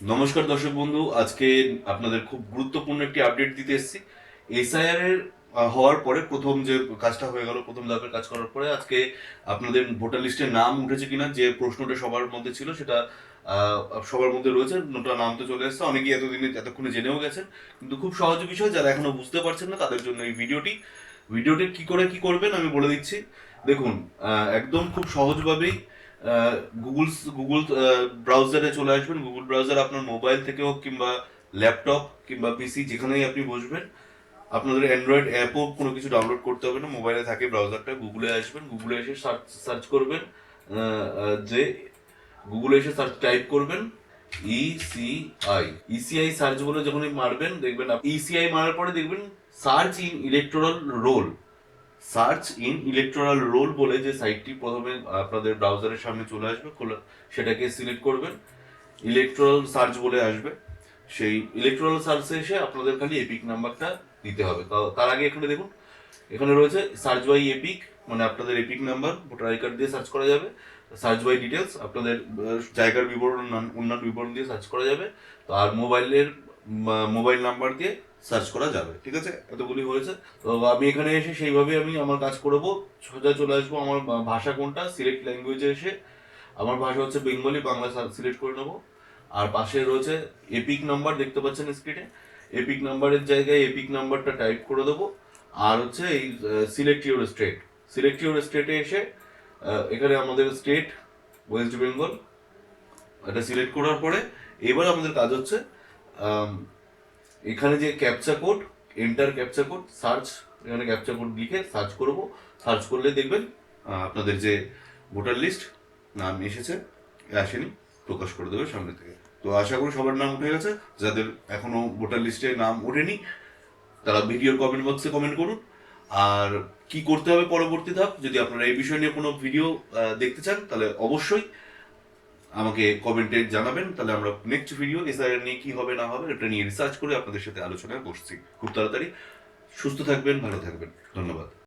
নমস্কার দর্শক বন্ধু, আজকে আপনাদের খুব গুরুত্বপূর্ণ একটি আপডেট দিতে এসেছি। এসআইআর এর হওয়ার পরে প্রথম যে কাজটা হয়ে গেল, প্রথম ধাপের কাজ করার পরে আজকে আপনাদের ভোটার লিস্টে নাম উঠেছে কিনা, যে প্রশ্নটা সবার মধ্যে ছিল সেটা সবার মধ্যে রয়েছে নোটা নাম তো চলে এসেছে। অনেকেই এতদিনে, এতক্ষণে জেনেও গেছেন, কিন্তু খুব সহজ বিষয়, যারা এখনও বুঝতে পারছেন না তাদের জন্য এই ভিডিওটি। ভিডিওটি কি করে কি করবেন আমি বলে দিচ্ছি। দেখুন একদম খুব সহজভাবেই গুগল গুগল ব্রাউজারে চলে আসবেন। গুগল ব্রাউজার আপনার মোবাইল থেকে হোক কিংবা ল্যাপটপ কিংবা পিসি যেখানেই আপনি বসবেন, আপনাদের অ্যান্ড্রয়েড অ্যাপও কোনো কিছু ডাউনলোড করতে হবে না। মোবাইলে থাকে ব্রাউজারটা গুগলে আসবেন গুগলে এসে সার্চ সার্চ করবেন যে গুগলে এসে সার্চ টাইপ করবেন E ইসিআই ইসিআই সার্চ বলে যখনই মারবেন, দেখবেন ইসিআই মারার পরে দেখবেন search in electoral roll search in electoral roll বলে যে সাইটটি প্রথমে আপনাদের ব্রাউজারের সামনে চলে আসবে সেটাকে সিলেক্ট করবেন। ইলেকট্রাল সার্চ বলে আসবে। সেই ইলেকট্রাল সার্চে এসে আপনাদের খালি এপিক নাম্বারটা দিতে হবে। তার আগে এখানে দেখুন, এখানে রয়েছে সার্চ বাই এপিক মানে আপনাদের EPIC number voter I card দিয়ে সার্চ করা যাবে। সার্চ বাই ডিটেলস আপনাদের জায়গার বিবরণ, অন্যান্য বিবরণ দিয়ে সার্চ করা যাবে। তো আর মোবাইলের মোবাইল নাম্বার দিয়ে সার্চ করা যাবে, ঠিক আছে? এতগুলি হয়েছে। তো আমি এখানে এসে সেইভাবে আমি আমার কাজ করব। সোজা চলে আসব আমার ভাষা কোনটা? সিলেক্ট ল্যাঙ্গুয়েজে এসে আমার ভাষা হচ্ছে বেঙ্গলি বাংলা সিলেক্ট করে নেব। আর পাশে রয়েছে এপিক নাম্বার দেখতে পাচ্ছেন স্ক্রিনে এপিক নাম্বারের জায়গায় এপিক নাম্বারটা টাইপ করে দেবো। আর হচ্ছে এই select your state select your স্টেটে এসে এখানে আমাদের স্টেট ওয়েস্ট বেঙ্গল এটা সিলেক্ট করার পরে এবার আমাদের কাজ হচ্ছে এখানে যে captcha code enter captcha code search এখানে ক্যাপচা কোড লিখে সার্চ করব। সার্চ করলে দেখবেন আপনাদের যে ভোটার লিস্ট নাম এসেছে, আসেনি, প্রকাশ করে দেবে সামনে থেকে। তো আশা করি সবার নাম উঠে গেছে। যাদের এখনও ভোটার লিস্টে নাম ওঠেনি, তারা ভিডিওর কমেন্ট বক্সে কমেন্ট করুন। আর কি করতে হবে পরবর্তী ধাপ, যদি আপনারা এই বিষয় নিয়ে কোনো ভিডিও দেখতে চান, তাহলে অবশ্যই আমাকে কমেন্টে জানাবেন, তাহলে আমরা নেক্সট ভিডিও এসআইআর নিয়ে কি হবে না হবে এটা নিয়ে রিসার্চ করে আপনাদের সাথে আলোচনায় করছি। খুব তাড়াতাড়ি। সুস্থ থাকবেন, ভালো থাকবেন। ধন্যবাদ।